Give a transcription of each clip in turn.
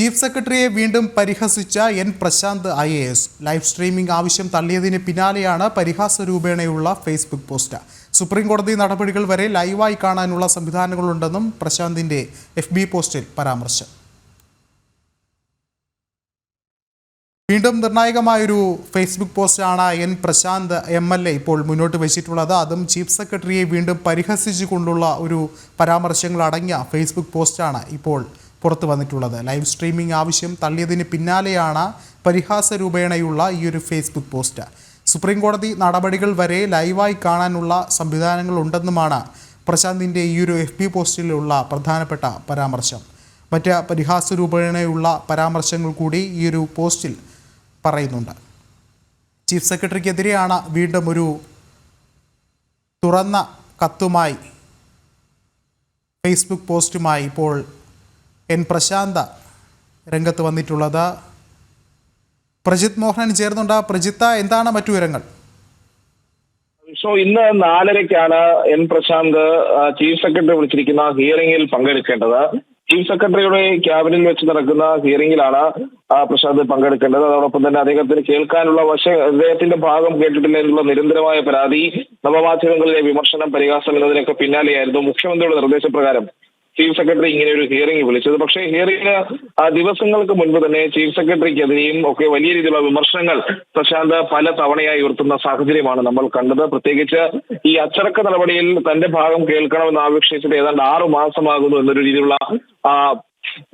Chief സെക്രട്ടറിയെ വീണ്ടും പരിഹസിച്ച N Prashant I A S. Live streaming ആവശ്യം തള്ളിയതിന് പിന്നാലെയാണ് പരിഹാസ രൂപേണയുള്ള ഫേസ്ബുക്ക് പോസ്റ്റ്. സുപ്രീം കോടതി നടപടികൾ വരെ ലൈവായി കാണാനുള്ള സംവിധാനങ്ങളുണ്ടെന്നും പ്രശാന്തിന്റെ എഫ് ബി പോസ്റ്റിൽ പരാമർശം. വീണ്ടും നിർണായകമായൊരു ഫേസ്ബുക്ക് പോസ്റ്റാണ് N Prashant M L A ഇപ്പോൾ മുന്നോട്ട് വെച്ചിട്ടുള്ളത്. അതും ചീഫ് സെക്രട്ടറിയെ വീണ്ടും പരിഹസിച്ചുകൊണ്ടുള്ള ഒരു പരാമർശങ്ങൾ അടങ്ങിയ ഫേസ്ബുക്ക് പോസ്റ്റാണ് ഇപ്പോൾ പുറത്തു വന്നിട്ടുള്ളത്. ലൈവ് സ്ട്രീമിംഗ് ആവശ്യം തള്ളിയതിന് പിന്നാലെയാണ് പരിഹാസ രൂപേണയുള്ള ഈ ഒരു ഫേസ്ബുക്ക് പോസ്റ്റ്. സുപ്രീം കോടതി നടപടികൾ വരെ ലൈവായി കാണാനുള്ള സംവിധാനങ്ങളുണ്ടെന്നുമാണ് പ്രശാന്തിന്റെ ഈ ഒരു എഫ് പോസ്റ്റിലുള്ള പ്രധാനപ്പെട്ട പരാമർശം. മറ്റ് പരിഹാസ രൂപേണയുള്ള പരാമർശങ്ങൾ കൂടി ഈ ഒരു പോസ്റ്റിൽ പറയുന്നുണ്ട്. ചീഫ് സെക്രട്ടറിക്കെതിരെയാണ് വീണ്ടും ഒരു തുറന്ന കത്തുമായി ഫേസ്ബുക്ക് പോസ്റ്റുമായി ഇപ്പോൾ എൻ പ്രശാന്ത രംഗത്ത് വന്നിട്ടുള്ളത്. പ്രജിത് മോഹനൻ ചേർന്നുണ്ട്. പ്രജിത്ത എന്താണ് മറ്റു വിവരങ്ങൾ? സോ ഇന്ന് നാലരയ്ക്കാണ് എൻ പ്രശാന്ത് ചീഫ് സെക്രട്ടറി വിളിച്ചിരിക്കുന്ന ഹിയറിംഗിൽ പങ്കെടുക്കേണ്ടത്. ചീഫ് സെക്രട്ടറിയുടെ ക്യാബിനിൽ വെച്ച് നടക്കുന്ന ഹിയറിംഗിലാണ് പ്രശാന്ത് പങ്കെടുക്കേണ്ടത്. അതോടൊപ്പം തന്നെ അദ്ദേഹത്തിന് കേൾക്കാനുള്ള വശ അദ്ദേഹത്തിന്റെ ഭാഗം കേട്ടിട്ടില്ല എന്നുള്ള നിരന്തരമായ പരാതി നവമാധ്യമങ്ങളിലെ വിമർശനം പരിഹാസം എന്നതിനൊക്കെ പിന്നാലെയായിരുന്നു. മുഖ്യമന്ത്രിയുടെ നിർദ്ദേശപ്രകാരം ചീഫ് സെക്രട്ടറി ഇങ്ങനെ ഒരു ഹിയറിംഗ് വിളിച്ചത്. പക്ഷേ ഹിയറിംഗ് ദിവസങ്ങൾക്ക് മുൻപ് തന്നെ ചീഫ് സെക്രട്ടറിക്കെതിരെയും ഒക്കെ വലിയ രീതിയിലുള്ള വിമർശനങ്ങൾ പ്രശാന്ത് പല തവണയായി ഉയർത്തുന്ന സാഹചര്യമാണ് നമ്മൾ കണ്ടത്. പ്രത്യേകിച്ച് ഈ അച്ചടക്ക നടപടിയിൽ തന്റെ ഭാഗം കേൾക്കണമെന്ന് ആപേക്ഷിച്ചിട്ട് ഏതാണ്ട് ആറു മാസമാകുന്നു എന്നൊരു രീതിയിലുള്ള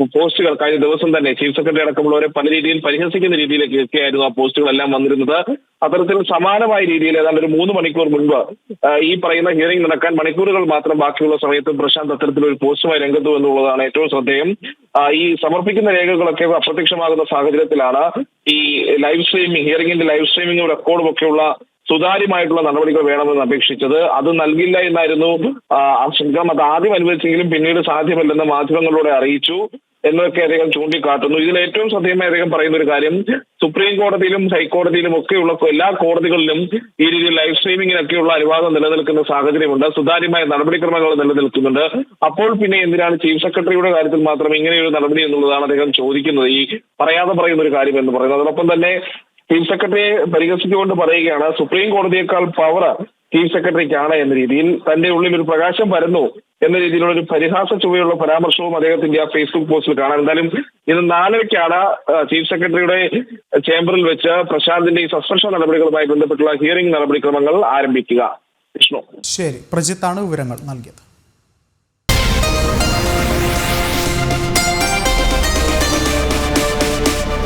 പോസ്റ്റുകൾ കഴിഞ്ഞ ദിവസം തന്നെ ചീഫ് സെക്രട്ടറി അടക്കമുള്ളവരെ പല രീതിയിൽ പരിഹസിക്കുന്ന രീതിയിലേക്കൊക്കെയായിരുന്നു ആ പോസ്റ്റുകളെല്ലാം വന്നിരുന്നത്. അത്തരത്തിൽ സമാനമായ രീതിയിൽ ഏതാണ്ട് ഒരു മൂന്ന് മണിക്കൂർ മുൻപ് ഈ പറയുന്ന ഹിയറിംഗ് നടക്കാൻ മണിക്കൂറുകൾ മാത്രം ബാക്കിയുള്ള സമയത്ത് പ്രശാന്ത് അത്തരത്തിൽ ഒരു പോസ്റ്റുമായി രംഗത്ത് എന്നുള്ളതാണ് ഏറ്റവും ശ്രദ്ധേയം. ഈ സമർപ്പിക്കുന്ന രേഖകളൊക്കെ അപ്രത്യക്ഷമാകുന്ന സാഹചര്യത്തിലാണ് ഈ ലൈവ് സ്ട്രീമിംഗ് ഹിയറിംഗിന്റെ ലൈവ് സ്ട്രീമിംഗും റെക്കോർഡും ഒക്കെയുള്ള സുതാര്യമായിട്ടുള്ള നടപടികൾ വേണമെന്ന് അപേക്ഷിച്ചത്. അത് നൽകില്ല എന്നായിരുന്നു ആ, ആശങ്ക അത് ആദ്യം അനുവദിച്ചെങ്കിലും പിന്നീട് സാധ്യമല്ലെന്ന് മാധ്യമങ്ങളിലൂടെ അറിയിച്ചു. എന്നൊക്കെ അദ്ദേഹം ചൂണ്ടിക്കാട്ടുന്നു. ഇതിൽ ഏറ്റവും ശ്രദ്ധേയമായി അദ്ദേഹം പറയുന്ന ഒരു കാര്യം സുപ്രീം കോടതിയിലും ഹൈക്കോടതിയിലും ഒക്കെയുള്ള എല്ലാ കോടതികളിലും ഈ രീതിയിൽ ലൈവ് സ്ട്രീമിങ്ങിനൊക്കെയുള്ള അനുവാദം നിലനിൽക്കുന്ന സാഹചര്യമുണ്ട്. സുതാര്യമായ നടപടിക്രമങ്ങൾ നിലനിൽക്കുന്നുണ്ട്. അപ്പോൾ പിന്നെ എന്തിനാണ് ചീഫ് സെക്രട്ടറിയുടെ കാര്യത്തിൽ മാത്രം ഇങ്ങനെയൊരു നടപടി എന്നുള്ളതാണ് അദ്ദേഹം ചോദിക്കുന്നത്. ഈ പറയാതെ പറയുന്ന ഒരു കാര്യം എന്ന് പറയുന്നത്. അതോടൊപ്പം തന്നെ ചീഫ് സെക്രട്ടറിയെ പരിഹസിച്ചുകൊണ്ട് പറയുകയാണ് സുപ്രീം കോടതിയേക്കാൾ പവർ ചീഫ് സെക്രട്ടറിക്കാണ് എന്ന രീതിയിൽ തന്റെ ഉള്ളിൽ ഒരു പ്രകാശം പരന്നു. എന്ന രീതിയിലുള്ള ഒരു പരിഹാസ ചുവയുള്ള പരാമർശവും അദ്ദേഹത്തിന്റെ ആ ഫേസ്ബുക്ക് പോസ്റ്റിൽ കാണാം എന്തായാലും ഇന്ന് നാലരയ്ക്കാണ് ചീഫ് സെക്രട്ടറിയുടെ ചേംബറിൽ വെച്ച് പ്രശാന്തിന്റെ ഈ സസ്പെൻഷൻ നടപടികളുമായി ബന്ധപ്പെട്ടുള്ള ഹിയറിംഗ് നടപടിക്രമങ്ങൾ ആരംഭിക്കുക. വിഷ്ണു. ശരി. പ്രജിത്താണ് വിവരങ്ങൾ നൽകിയത്.